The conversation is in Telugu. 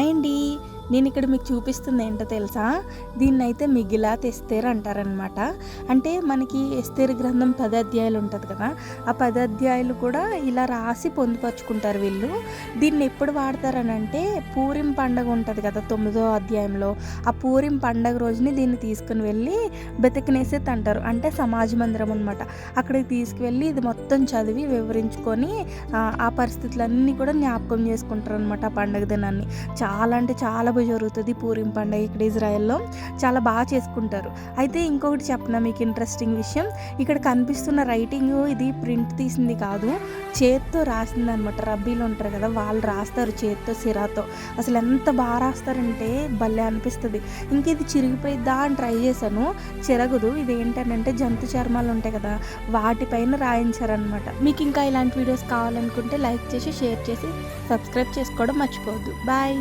హాయ్ అండి నేను ఇక్కడ మీకు చూపిస్తుంది ఏంటో తెలుసా? దీన్ని అయితే మిగిలాత్ ఎస్తేర్ అంటారనమాట అంటే మనకి ఎస్తేర్ గ్రంథం పది అధ్యాయులు ఉంటుంది కదా ఆ పది అధ్యాయులు కూడా ఇలా రాసి పొందుపరుచుకుంటారు వీళ్ళు. దీన్ని ఎప్పుడు వాడతారని అంటే పూరిం పండగ ఉంటుంది కదా తొమ్మిదో అధ్యాయంలో ఆ పూరిం పండగ రోజుని దీన్ని తీసుకుని వెళ్ళి బెతకనేసేత్ అంటారు అంటే సమాజ మందిరం అనమాట అక్కడికి తీసుకువెళ్ళి ఇది మొత్తం చదివి వివరించుకొని ఆ, ఆ పరిస్థితులన్నీ కూడా జ్ఞాపకం చేసుకుంటారు అనమాట ఆ పండగ దినాన్ని. చాలా అంటే చాలా ఎక్కువ జరుగుతుంది పూరిం పండగ ఇక్కడ ఇజ్రాయెల్లో. చాలా బాగా చేసుకుంటారు. అయితే ఇంకొకటి చెప్పనా మీకు ఇంట్రెస్టింగ్ విషయం. ఇక్కడ కనిపిస్తున్న రైటింగ్ ఇది ప్రింట్ తీసింది కాదు చేత్తో రాసింది అనమాట రబ్బీలు ఉంటారు కదా వాళ్ళు రాస్తారు చేత్తో సిరాతో. అసలు ఎంత బాగా రాస్తారంటే భలే అనిపిస్తుంది. ఇంక ఇది చిరిగిపోయిద్దా అని ట్రై చేశాను. చిరగదు. ఇది ఏంటంటే జంతు చర్మాలు ఉంటాయి కదా వాటిపైన రాయించారనమాట మీకు ఇంకా ఇలాంటి వీడియోస్ కావాలనుకుంటే లైక్ చేసి షేర్ చేసి సబ్స్క్రైబ్ చేసుకోవడం మర్చిపోవద్దు. బాయ్